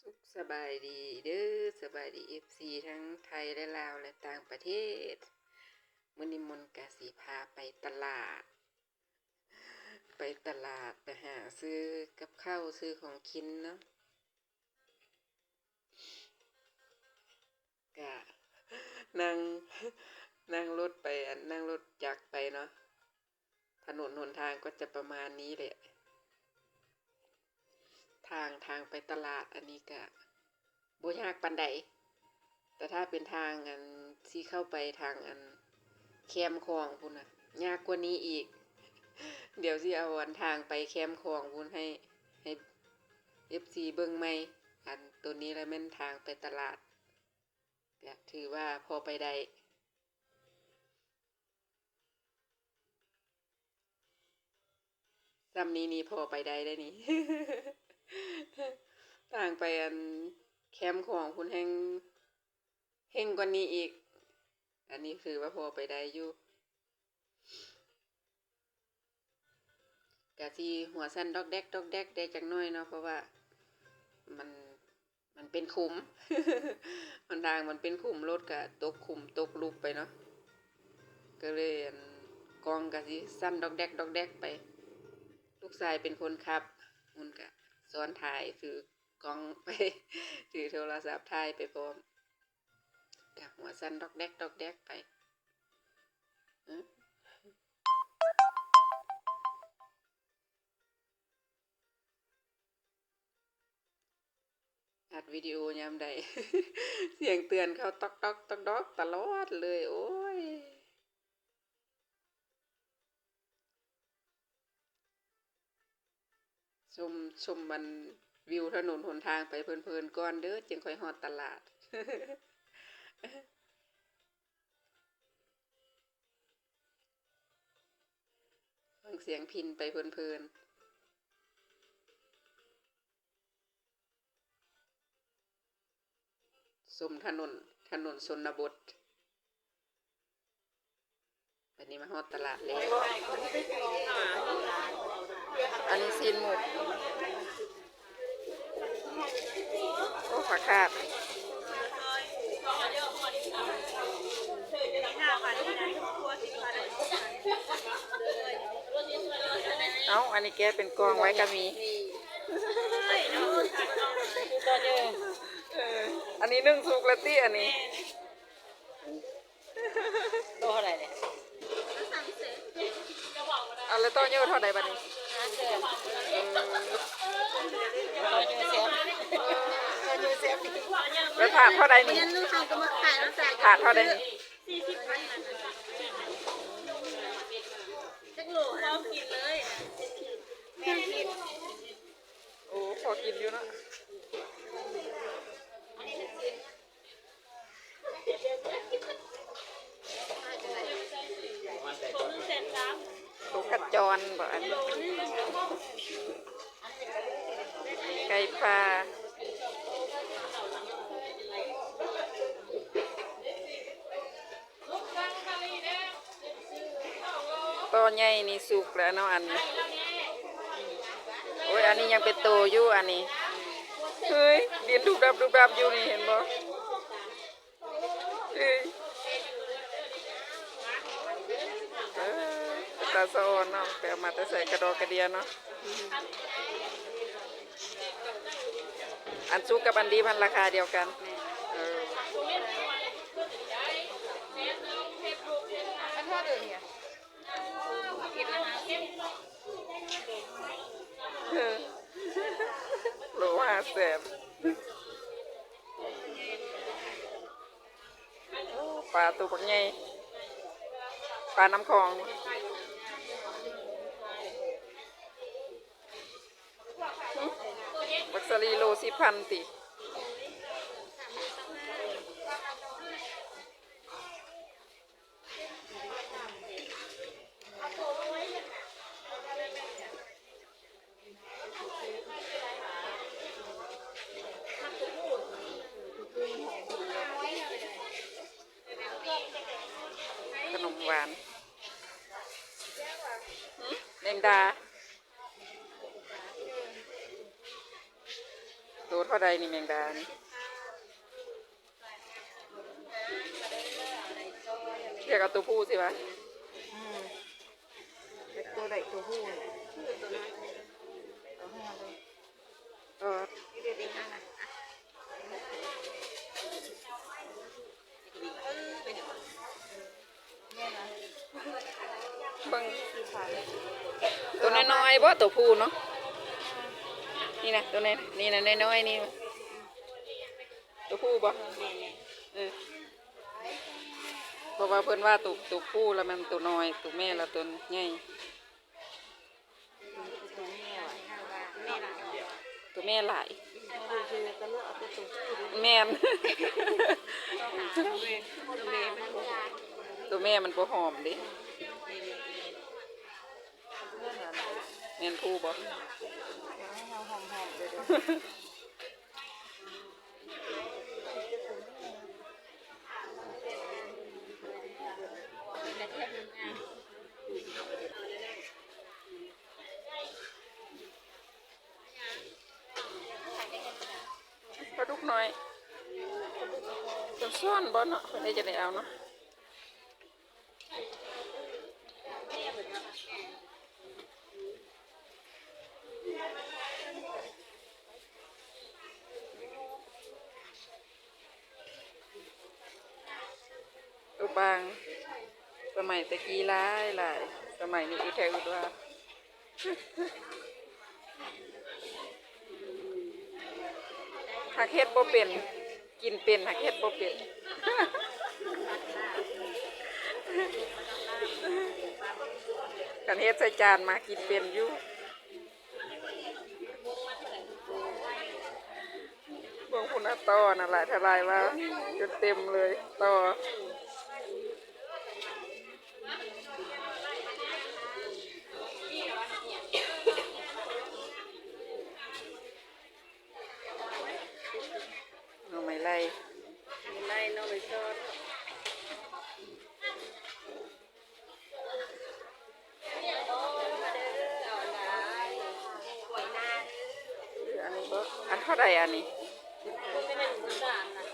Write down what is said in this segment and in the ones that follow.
สุขสบายดีเด้อสบายดีเอฟซีทั้งไทยและลาวและต่างประเทศมื้อนี้มนต์กะสีพาไปตลาด ไปตลาดไปหาซื้อกับข้าวซื้อของกินเนาะกะนั่งนั่งรถไปนั่งรถจักไปเนาะถนนหนทางก็จะประมาณนี้แหละ ทางทางไปตลาดอันนี้ก็บ่ยากปานใดแต่ถ้าเป็นทางอันที่เข้าไปทางอันแคมคลองพุ่นน่ะยากกว่านี้อีก เดี๋ยวสิเอาอันทางไปแคมคลองพุ่นให้ให้ FC เบิ่งใหม่อันตัวนี้แหละแม่นทางไปตลาดก็ถือว่าพอไปได้ซ้ำนี้นี่พอไปได้ได้นี่ ต่างไปอันแคมป์ของคุณแห่งเฮงกว่านี้อีก อันนี้คือว่าพอไปได้อยู่กะที่หัวสั้นดอกแดกดอกแดกได้จังน้อยเนาะเพราะว่ามันมันเป็นขุม มันทางมันเป็นขุมรถกะตกขุมตกลุกไปเนาะก็เลยอันกองกะสิสั้นดอกแดกดอกแดกไป ลูกชายเป็นคนขับมุนกะ ซ้อนถ่ายถือกล้องไปถือโทรศัพท์ถ่ายไปพร้อมกับหัวสั้นดอกแดกดอกแดกไปอัดวิดีโอยามใด เสียงเตือนเขาตอกตอกตอกตอกตลอดเลย โอ้ย ชมชมมันวิวถนนหนทางไปเพลินๆก่อนเด้อจึงค่อยฮอดตลาด ฟังเสียงพินไปเพลินๆสมถนนถนนชนบทวันนี้มาฮอดตลาดแล้ว อันนี้ซีนหมูโอ้ผักขาดเอ้าอันนี้แกเป็นกองไว้ก็มีเอออันนี้นึ่งสุกแล้วตี้อันนี้โลเท่าไหร่เนี่ยเอาแล้วต้อเยอะเท่าใดบัดนี้ เราอยู่เซฟเราเซฟนี่แล้วถาดเท่าใดนี่ยันลูกเขาก็มาขายแล้วจ้ะถาดเท่าใดนี่จักโหลพร้อกินเลยโอ้พอกินอยู่เนะ ลูกกระจรบ่อันนี้ไก่ปลาตัวใหญ่นี่สุกแล้วเนาะอันนี้โอ้ยอันนี้ยังเป็นโตอยู่อันนี้เฮ้ยเดียนดูดับดูดับอยู่นี่เห็นบ่เฮ้ยเออ ตาสะอนเนาะไปเอามาแต่ใส่กระดอกระเดียเนาะอันซุกกับอันดีมันราคาเดียวกันอันเท่าเดิมเนี่ยเออโลห้าแสนปลาตัวปักใหญ่ปลาน้ำคลอง บักสลีโลสิพันติขนมหวานแดงดา ตัวเท่า ใดนี่แมงดานี่เรียกเอาตัวผู้สิวะอืมเป็นตัวใดตัวผู้เนี่ยตัวน้อยตัวห้าเลยเออนี่เด็ดเองนะเบิ่งสี่พันตัวน้อยๆบ่ตัวผู้เนาะ นี่นะตัวนี้นี่นะน้อยๆนี่ตัวผู้บ่เออเพราะว่าเพิ่นว่าตัวตัวผู้แล้วมันตัวน้อยตัวแม่แล้วตัวใหญ่ตัวแม่ว่ะแม่หลานตัวแม่หลายดูคือก็เลือกเอาตัวตัวผู้ดูแม่นตัวแม่มันบ่หอมดิเลือกอะไรแม่นผู้บ่ ปลาดุกน้อยตัวซ่อนบ่เนาะเพิ่นได้จะได้เอาเนาะ บาง สมัยตะกี้หลายหลายสมัยนี้อีแทอุดว่าหักเฮ็ดบ่เป็น กินเป็นหักเฮ็ดบ่เป็นกันเฮ็ดใส่จานมากินเป็นอยู่บิ่งพุ่นต่อนั่นแหละทลายว่าจนเต็มเลยต่อเอาไม่ไล่ ไล่น้องเลยชอบ อันอันเท่าใดอันนี้ไม่ได้หมูสามนะ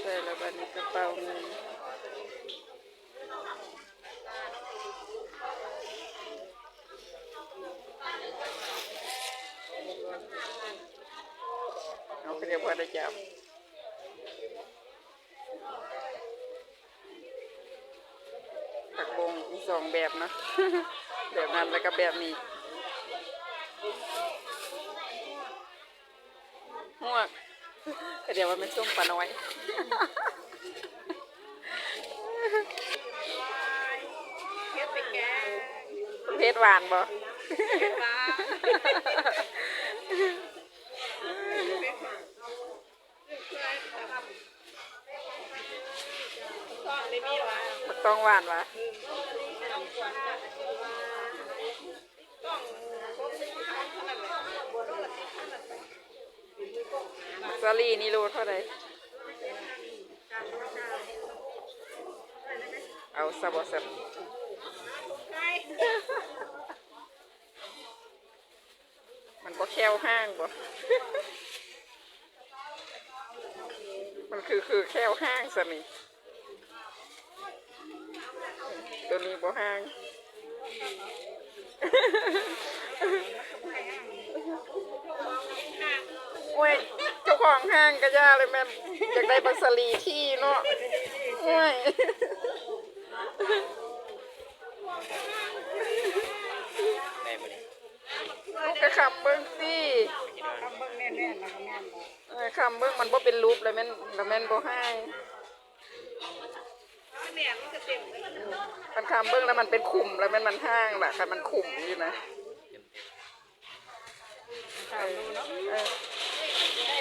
ใส่แล้วบันกระเป๋าเงินเอาไปเรียกว่าได้จับผักบงมีสองแบบนะ แบบนั้นแล้วก็แบบนี้หวกก็เดี๋ยวว่าเป็นส้มปลาน้อยเฮ็ดไปแกงเพชรหวานบ่ปลาซ่อนได้มีวะมันต้องหวานวะ ซาลีนี่โลเท่าไหร่เอาซะบ่สับมันก็แควห้างบ่ มันคือคือแควห้างสนี่ตัวนี้บ่ห้าง โอ้ยเจ้าของห้างก็ย่าเลยแม่อยากได้บัสลีที่เนาะโอ้ยลูกก็คำเบิ้งสิทำเบิ่งแน่นๆแล้วก็แม่นบ่เออคำเบิ้งมันบ่เป็นรูปเลยแม่นแล้วแม่นบ่ให้างแม่มันก็เต็มเลยมันคำเบิ้งแล้วมันเป็นขุมแล้วแม่นมันห้างล่ะค่ะมันขุมอยู่นะเนาะ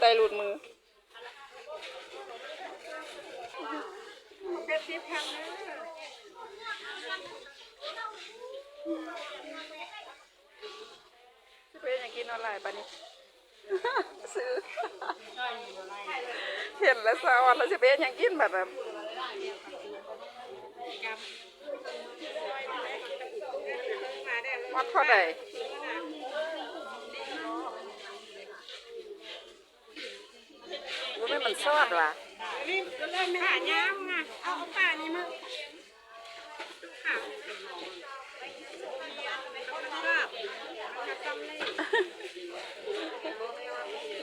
ไตหลุดมือเป็นสิบพันเลยจะเป็นอย่างกินออนไลน์ปะนี่ซื้อเห็นแล้วสาวอนแล้วจะเป็นอย่างกินแบบแบบวัดเท่าไหร่ ไหมมันซอดว่ะนี่ก็เล่นไม่หายามไงเอาเอาป่านี่มาค่ะมันชอบมันจะจำเลย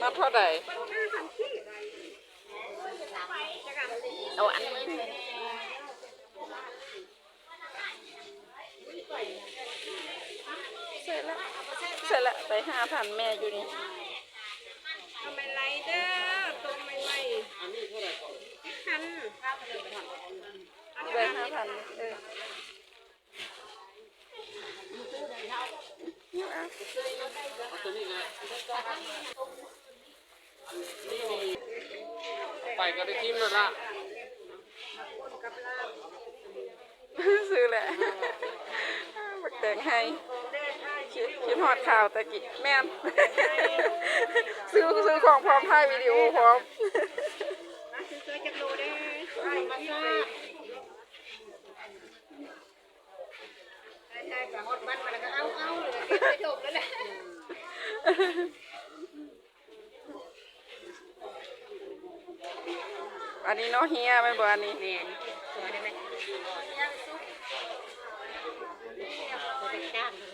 มาเท่าไหร่ห้าพันที่จะกันเอาอันนี้เสร็จแล้วเสร็จแล้วไปห้าพันแม่อยู่นี่ ทำไมไรเด้อตัวไม่ไหวอันนี้เท่าไหร่พัน ไปห้าพันเออไปก็ได้ทิมแล้วละซื้อแหละบักแตงให้คิดคิดหอดข่าวตะกี้แม่นซื้อซื้อของพร้อมถ่ายวิดีโอพร้อม นะซื้อๆจะโลได้ไใช่ๆแบบอดบ้านมาแล้วก็เอาเอาเลยไปจบแล้วแหละอันนี้เนาะเฮียแม่นบ่อันนี้แม่นสวยได้ไหมยังซุปจะเนด้านเลย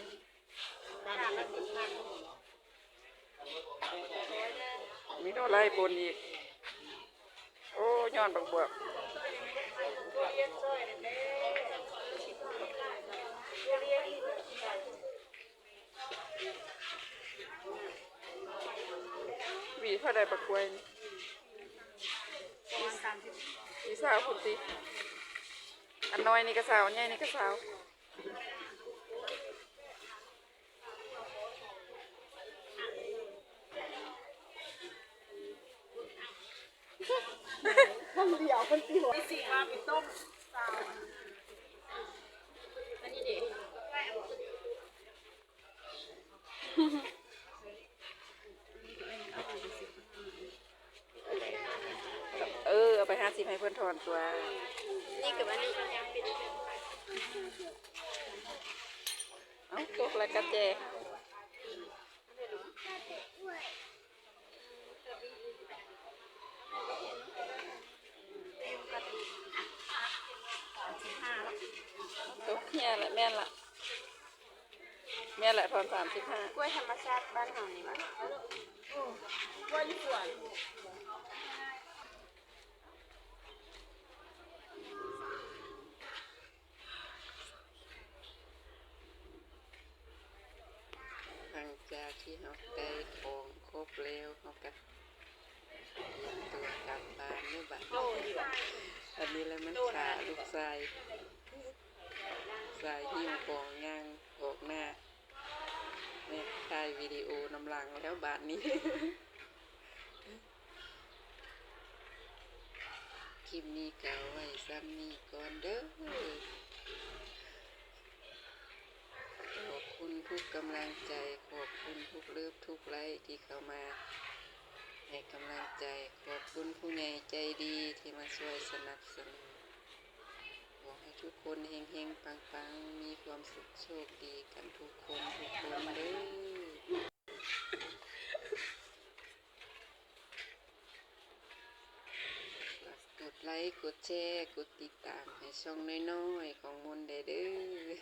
มีโนไล่ปนอีก โอ้ย้อนบักบวก หวีเท่าใดปักกล้วยนี่วีสาวพุ่นติอันน้อยนี่ก็สาวใหญ่นี่ก็สาว สี่มาเป็นต้มสาวอันนี้เด็กเออเอาไปห้าสิบให้เพื่อนทอนตัว นี่กับอันนี้เอ้าตกแล้วก็แจ นี่ยแหละแม่นละแม่นแหละทอนสามสิบห้ากล้วยธรรมชาติบ้านเฮานี่มั้ยกล้วยญี่ปุ่นหลังจากที่เราได้ของครบแล้วเราก็เตรียมตัวกลับบ้านเมื่อบัดนี้อันนี้แล้วมันขาลูกชาย สายหิ้วของย่างออกหน้าแม่ถ่ายวิดีโอนำหลังแล้วบาทนี้ คลิปนี้ก็เอาไว้ซ้ำนี้ก่อนเด้อขอบคุณทุกกำลังใจ ขอบคุณทุกเลิฟทุกไลค์ที่เข้ามาให้กำลังใจ ขอบคุณผู้ใหญ่ใจดีที่มาช่วยสนับสนุน ทุกคนเฮงเฮงปังปังมีความสุขโชคดีกันทุกคนทุกคนเด้อกดไลค์กดแชร์กดติดตามให้ช่องน้อยๆของมนต์ได้เด้อ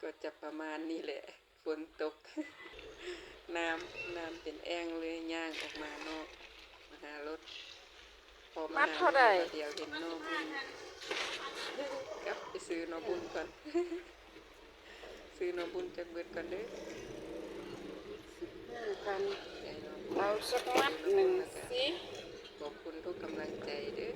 ก็จะประมาณนี้แหละฝนตก น้ำน้ำเป็นแอ่งเลยย่างออกมานอกมาหารถพอมาไหาเดี๋ยวเห็นนอก ลับไปซื้อนอบุญก่อนซื้อนอบุญจากเบิดก่อนเด้อกันได้นอบุญเอาสักมัดหนึ่งสิขอบคุณทุกกำลังใจเด้อ